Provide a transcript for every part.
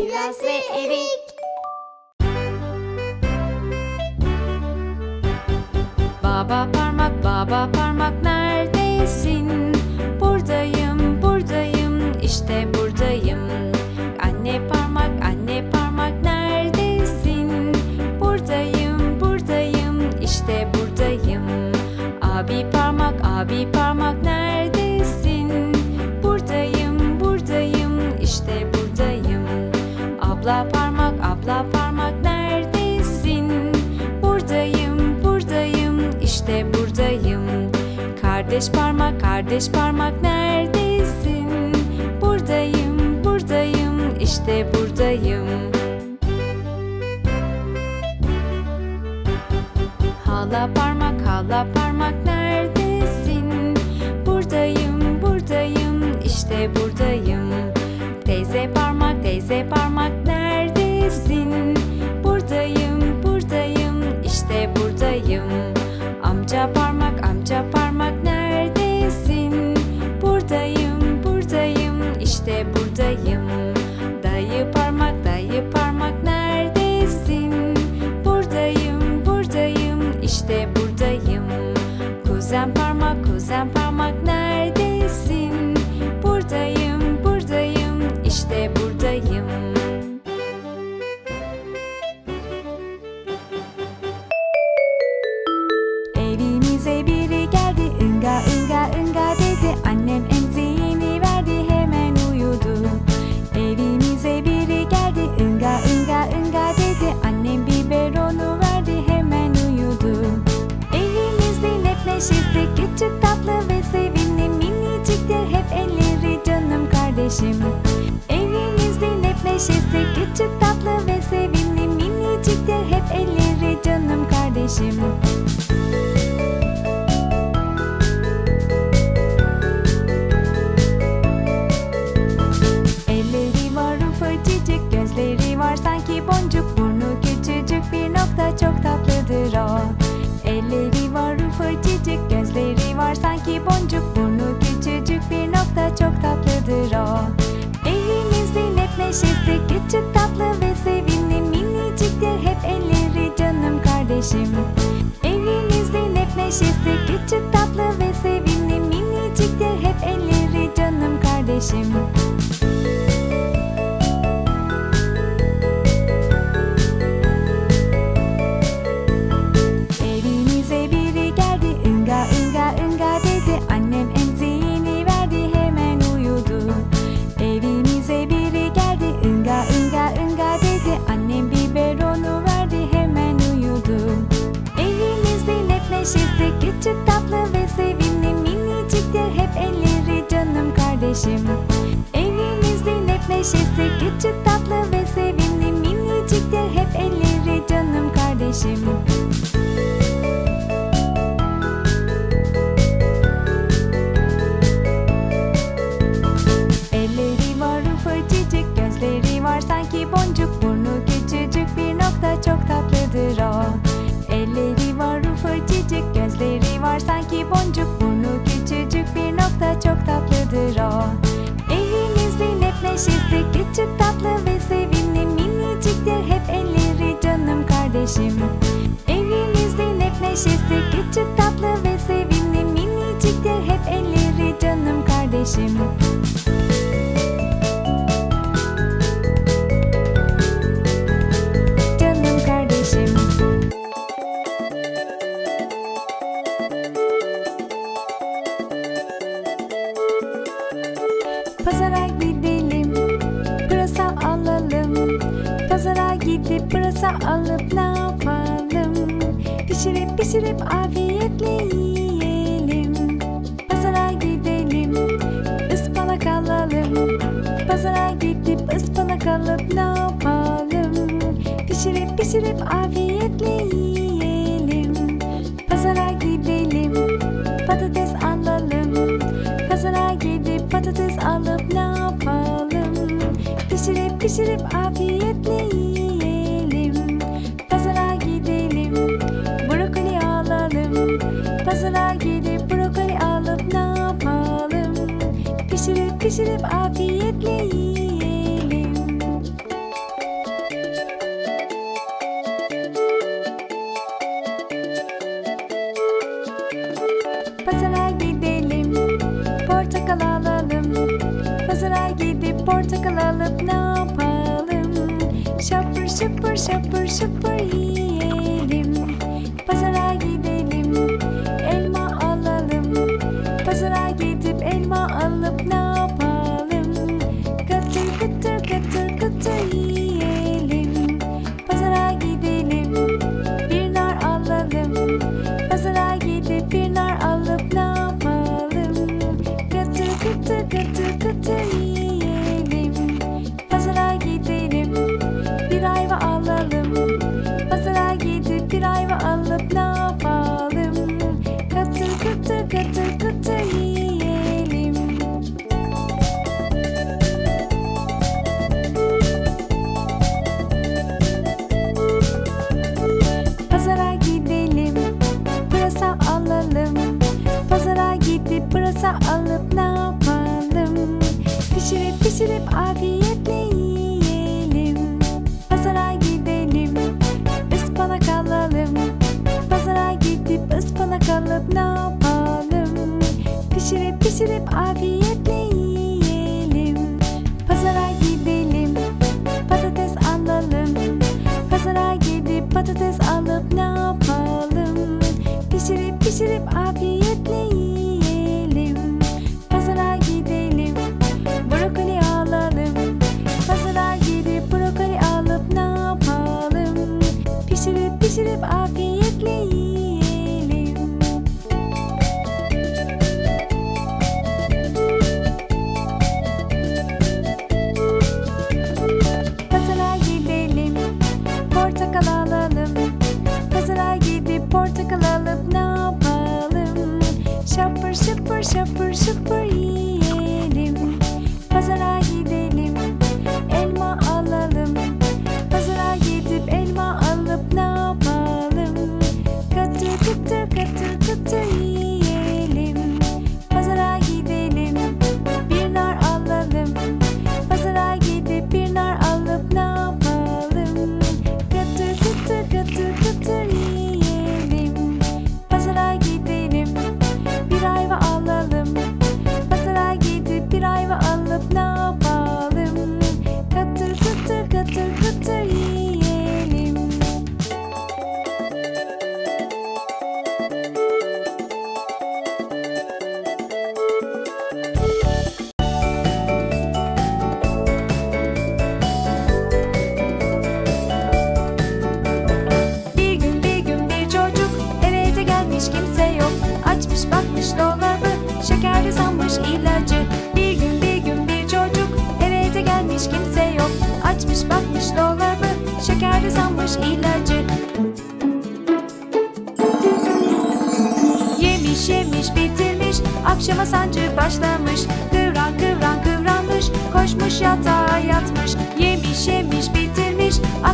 Kiraz ve erik Baba parmak, baba parmak neredesin? Buradayım, buradayım, işte buradayım. Anne parmak, anne parmak neredesin? Buradayım, buradayım, işte buradayım. Abi parmak, abi parmak neredesin? Abla parmak, abla parmak neredesin? Buradayım, buradayım, işte buradayım. Kardeş parmak, kardeş parmak neredesin? Buradayım, buradayım, işte buradayım. Hala parmak, hala parmak neredesin? Buradayım, buradayım, işte buradayım. Teyze parmak, teyze parmak işte kardeşim. Evimizde hep neşesi, küçük tatlı ve sevimli miniciktir hep elleri canım kardeşim. Elleri var ufacıcık, gözleri var sanki boncuk Burnu küçücük bir nokta çok tatlıdır o Elleri var ufacıcık, gözleri var sanki boncuk Burnu tatlıdır o Evimizin hep neşesi, küçük tatlı ve sevimli Miniciktir hep elleri canım kardeşim. Evimizin hep neşesi, küçük tatlı ve sevimli Miniciktir hep elleri canım kardeşim neşesi küçük küçük tatlı ve sevimli Miniciktir hep elleri canım kardeşim. Canım kardeşim. Pazara gidelim Pırasa alalım. Pazara gidip pırasa alıp yapalım Pişirip pişirip afiyetle yiyelim. Pazara gidelim ıspanak alalım. Pazara gidip ıspanak alıp ne yapalım? Pişirip pişirip afiyetle Pazara gidip brokoli alıp ne yapalım? Pişirip pişirip afiyetle the day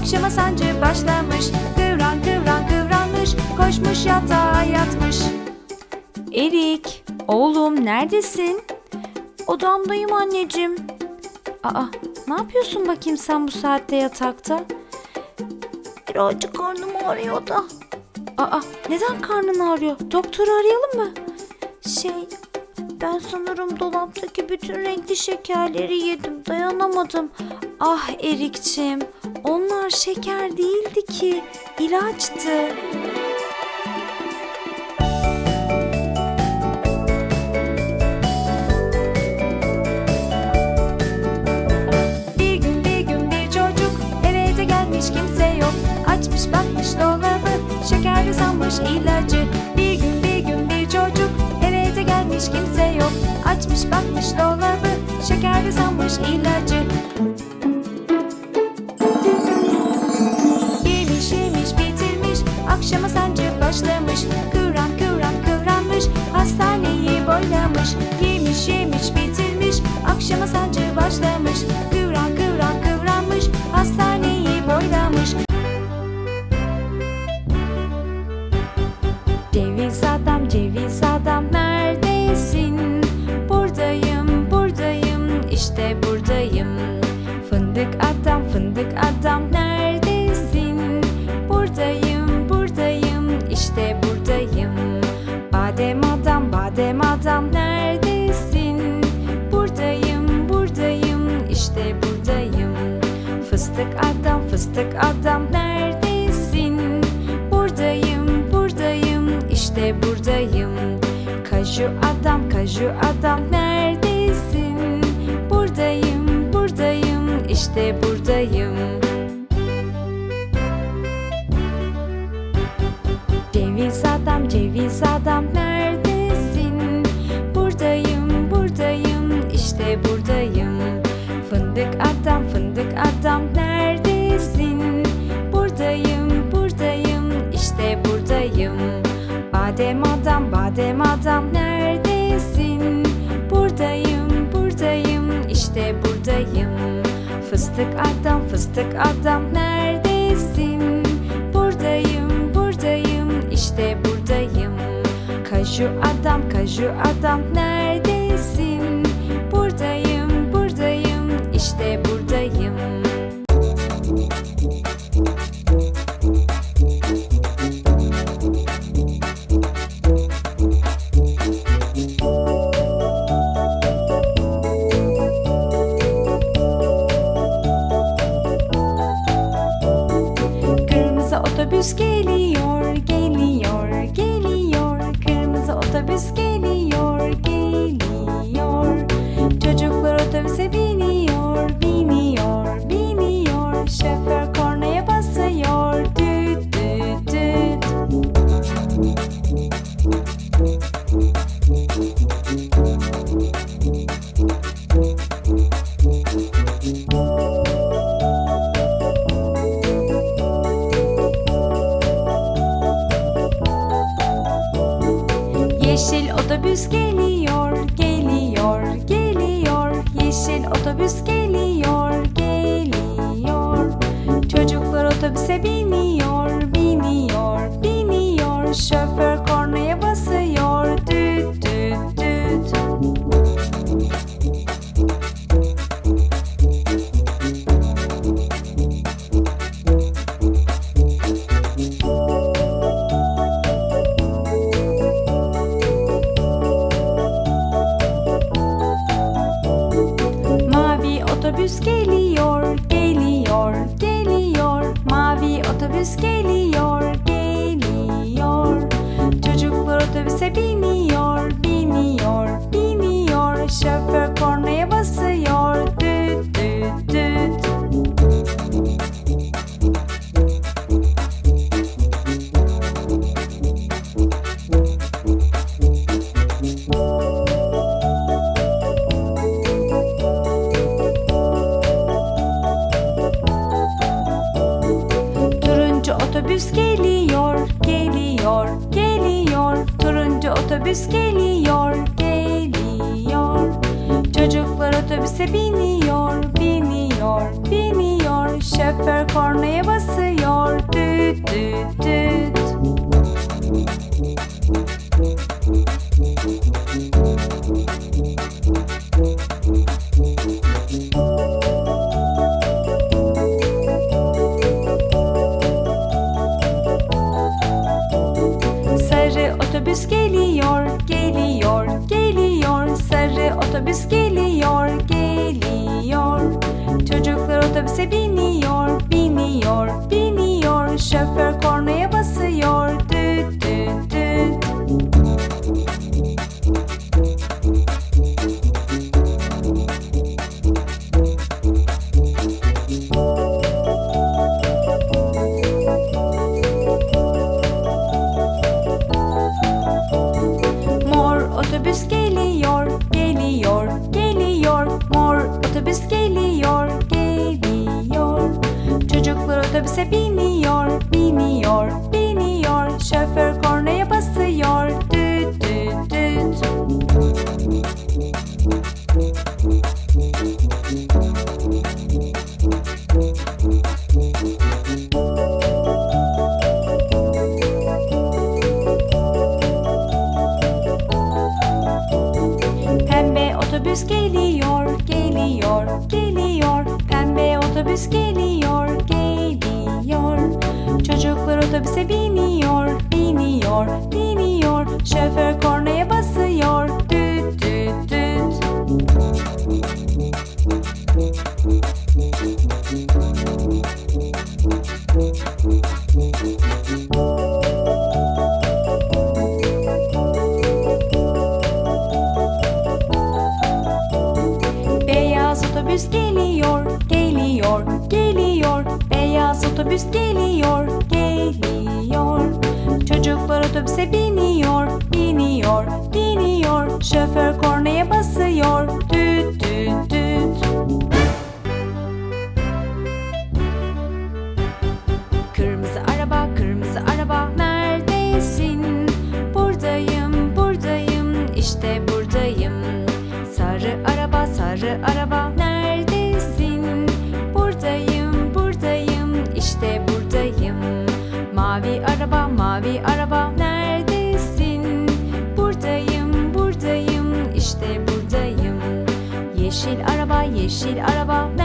Akşama sancı başlamış Kıvran kıvran kıvranmış Koşmuş yatağa yatmış Erik oğlum neredesin? Odamdayım anneciğim. Aa ne yapıyorsun bakayım sen bu saatte yatakta? Birazcık karnım ağrıyor da. Aa neden karnın ağrıyor? Doktoru arayalım mı? Şey ben sanırım dolaptaki bütün renkli şekerleri yedim. Dayanamadım. Ah Erikçim, onlar şeker değildi ki, ilaçtı. Bir gün bir gün bir çocuk eve gelmiş kimse yok. Açmış bakmış dolabı, şekerli sanmış ilacı. Bir gün bir gün bir çocuk eve de gelmiş kimse yok. Açmış bakmış dolabı Şekerde sanmış ilacı. Yemiş yemiş bitirmiş Akşama sancı başlamış. Kıvran kıvran kıvranmış Hastaneyi boylamış. Yemiş yemiş bitirmiş Akşama sancı başlamış. Ceviz adam, ceviz adam neredesin? Buradayım, buradayım, işte buradayım. Fındık adam, fındık adam neredesin? Buradayım, buradayım, işte buradayım. Badem adam, badem adam neredesin? Buradayım, buradayım, işte buradayım. Fıstık adam, fıstık adam nerede? Kaju adam, kaju adam neredesin? Buradayım, buradayım, işte buradayım. Kırmızı otobüs geliyor otobüs geliyor. otobüs geliyor, geliyor, geliyor. Sarı otobüs geliyor, geliyor. Çocuklar otobüse biniyor, biniyor, biniyor. Şoför kornaya basıyor. otobüs geliyor, geliyor, geliyor. Beyaz otobüs geliyor, geliyor. Çocuklar otobüse biniyor, biniyor, biniyor. Şoför korkuyor. yeşil araba yeşil araba.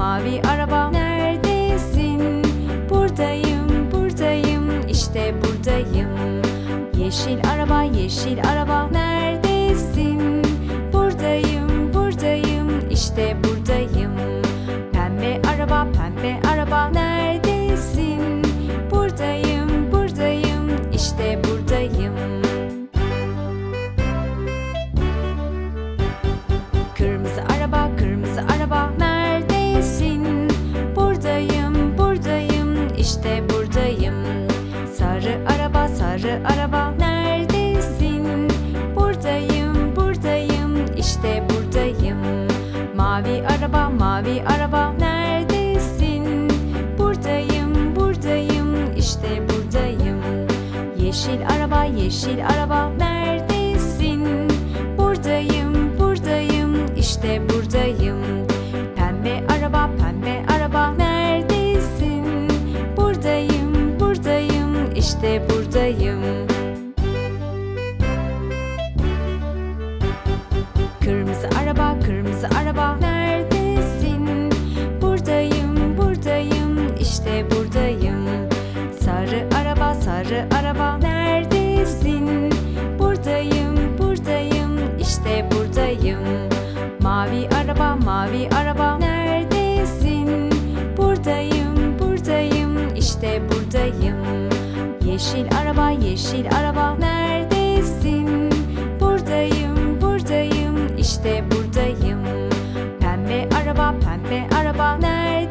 mavi araba. Neredesin? Buradayım, buradayım, işte buradayım. Yeşil araba, yeşil araba. buradayım Kırmızı araba, kırmızı araba Neredesin? Buradayım, buradayım İşte buradayım Sarı araba, sarı araba Neredesin? Buradayım, buradayım İşte buradayım Mavi araba, mavi araba Neredesin? yeşil araba yeşil araba Neredesin? Buradayım buradayım işte buradayım Pembe araba pembe araba Neredesin?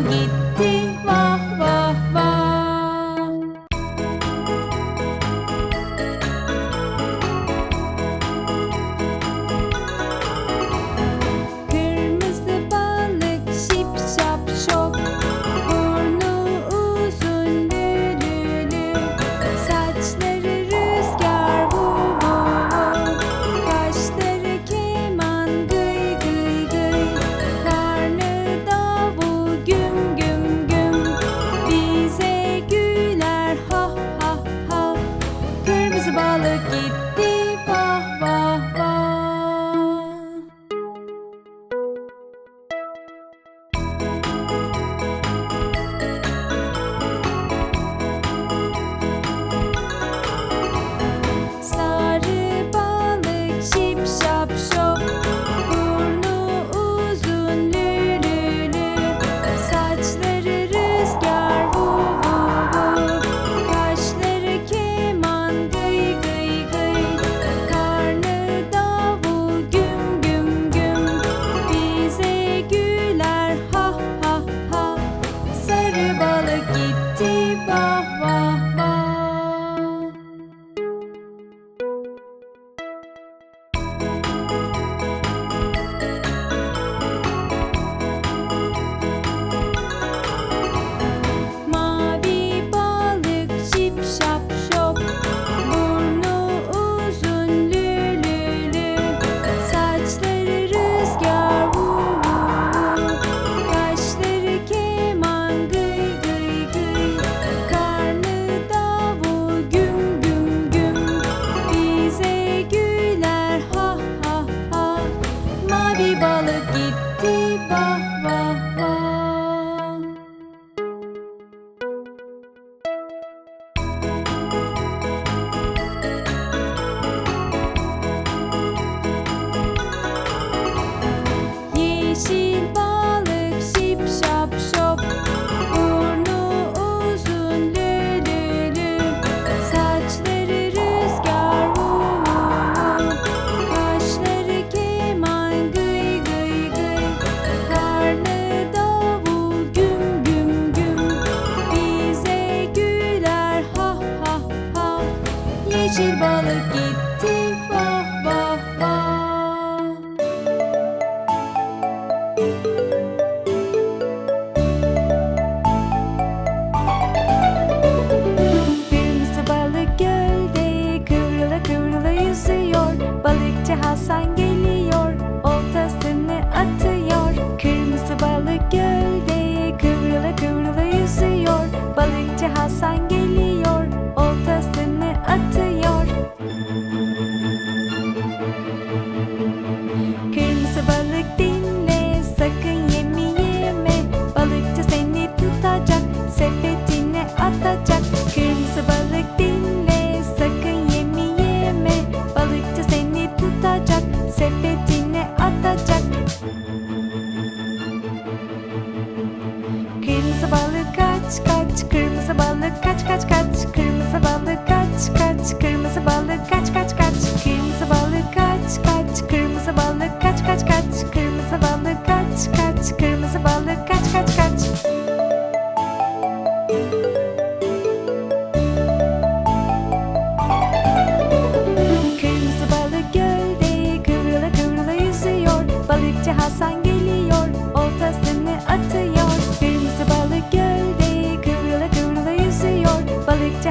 Adam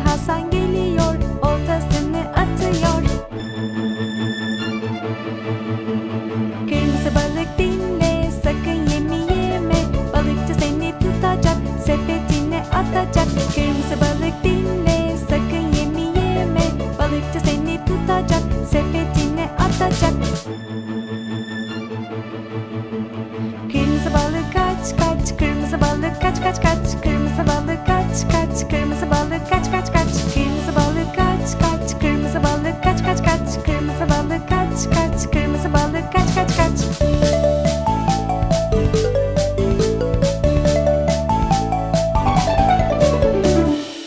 好生。